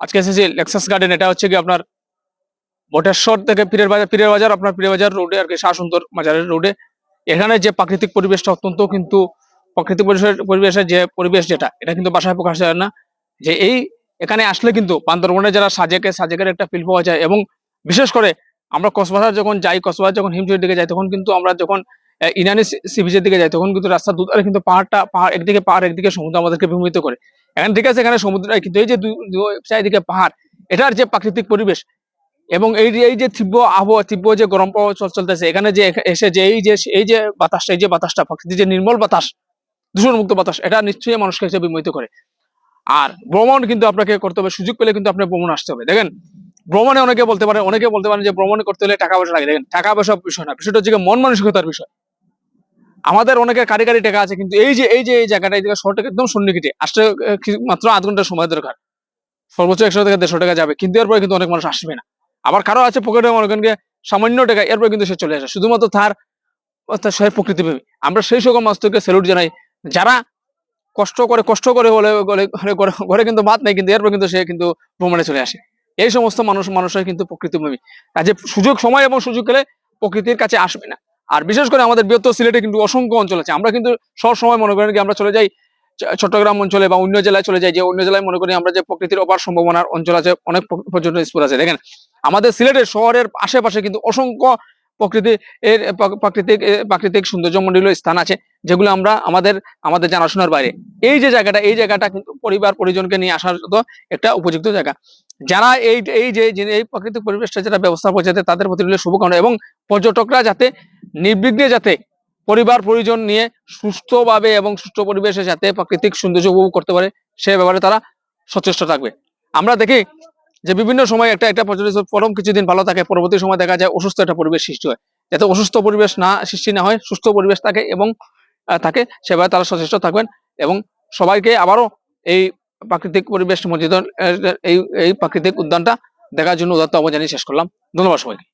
আজকে এসেছি Lexus garden এটা হচ্ছে কি আপনার বটেশ্বর থেকে পীরের বাজার পীরের বাজার, আপনার বাজার রোডে আর কি বাজারের রোডে এখানে যে প্রাকৃতিক পরিবেশটা অত্যন্ত কিন্তু প্রাকৃতিক পরিবেশের পরিবেশের যে পরিবেশ যেটা, এটা কিন্তু বাসায় প্রকাশ না। যে এই, এখানে আসলে কিন্তু বান্দরবনে যারা সাজেকে সাজেকের একটা ফিল পাওয়া যায় এবং বিশেষ করে আমরা কক্সবাজার যখন যাই, কক্সবাজার যখন হিমচুরির দিকে যাই, তখন কিন্তু আমরা যখন ইনানি সি বিচের দিকে যাই তখন কিন্তু রাস্তার দুধারে কিন্তু পাহাড়টা, পাহাড় একদিকে পাহাড়, একদিকে সমুদ্র আমাদেরকে বিমোহিত করে। এখানে ঠিক আছে, এখানে সমুদ্র কিন্তু এই যে চারিদিকে পাহাড়, এটার যে প্রাকৃতিক পরিবেশ এবং এই এই যে তীব্র আবহাওয়া, তীব্র যে গরম চল- চলতেছে, এখানে যে এসে যে এই যে এই যে বাতাসটা, এই যে বাতাসটা, প্রাকৃতিক যে নির্মল বাতাস, দূষণমুক্ত বাতাস, এটা নিশ্চয়ই মানুষকে এসে বিমোহিত করে। আর ভ্রমণ কিন্তু আপনাকে করতে হবে, সুযোগ পেলে কিন্তু আপনার ভ্রমণ আসতে হবে। দেখেন, ভ্রমণে অনেকে বলতে পারে, অনেকে বলতে পারেন যে ভ্রমণ করতে হলে টাকা পয়সা লাগে। দেখেন, টাকা পয়সা বিষয় না, বিষয়টা হচ্ছে মন মানসিকতার বিষয়। আমাদের অনেকের কারিগরি টাকা আছে, কিন্তু এই যে এই যে, এই জায়গাটা, এই জায়গা একদম সন্নিকটে। আসতে মাত্র আধ ঘণ্টার সময় দরকার। সর্বোচ্চ একশো থেকে দেড়শো টাকা যাবে, কিন্তু এরপরে কিন্তু অনেক মানুষ আসবে না। আবার কারও আছে পকেটে মনে সামান্য টাকা, এরপরে কিন্তু সে চলে আসে। শুধুমাত্র তার সে প্রকৃতিপ্রেমী। আমরা সেই সকল মানুষকে স্যালুট জানাই। যারা কষ্ট করে কষ্ট করে হলে ঘরে- কিন্তু ভাত নেই, কিন্তু এরপর কিন্তু সে কিন্তু ভ্রমণে চলে আসে। এই সমস্ত মানুষ মানুষের কিন্তু প্রকৃতিপ্রেমী। কাজে সুযোগ, সময় এবং সুযোগ পেলে প্রকৃতির কাছে আসবে না। আর বিশেষ করে আমাদের বৃহত্তর সিলেটে কিন্তু অসংখ্য অঞ্চল আছে। আমরা কিন্তু সবসময় মনে করেন কি আমরা চলে যাই চট্টগ্রাম অঞ্চলে বা অন্য জেলায় চলে যাই, যে অন্য জেলায় মনে করি আমরা যে প্রকৃতির অপার সম্ভাবনার অঞ্চল আছে, অনেক পর্যটন স্পট আছে। দেখেন, আমাদের সিলেটের শহরের আশেপাশে কিন্তু অসংখ্য প্রকৃতি এর প্রাকৃতিক প্রাকৃতিক সৌন্দর্যমণ্ডিল স্থান আছে, যেগুলো আমরা আমাদের আমাদের জানাশোনার বাইরে। এই যে জায়গাটা, এই জায়গাটা কিন্তু পরিবার, পরিজনকে নিয়ে আসার মতো একটা উপযুক্ত জায়গা। যারা এই এই যে যে, এই প্রাকৃতিক পরিবেশটা যারা ব্যবস্থা করছে তাদের প্রতি রইল শুভকামনা এবং পর্যটকরা যাতে নির্বিঘ্নে যাতে পরিবার, পরিজন নিয়ে সুস্থভাবে এবং সুস্থ পরিবেশে যাতে প্রাকৃতিক সৌন্দর্য উপভোগ করতে পারে, সে ব্যাপারে তারা সচেষ্ট থাকবে। আমরা দেখি যে বিভিন্ন সময় একটা একটা পর্যটন প্রথম কিছুদিন ভালো থাকে, পরবর্তী সময় দেখা যায় অসুস্থ একটা পরিবেশ সৃষ্টি হয়। যাতে অসুস্থ পরিবেশ না, সৃষ্টি না হয়, সুস্থ পরিবেশ থাকে এবং থাকে সেভাবে তারা সচেষ্ট থাকবেন এবং সবাইকে আবারও এই প্রাকৃতিক পরিবেশ মর্যাদা এই এই প্রাকৃতিক উদ্যানটা দেখার জন্য উদাত্ত অবজানি শেষ করলাম। ধন্যবাদ সবাইকে।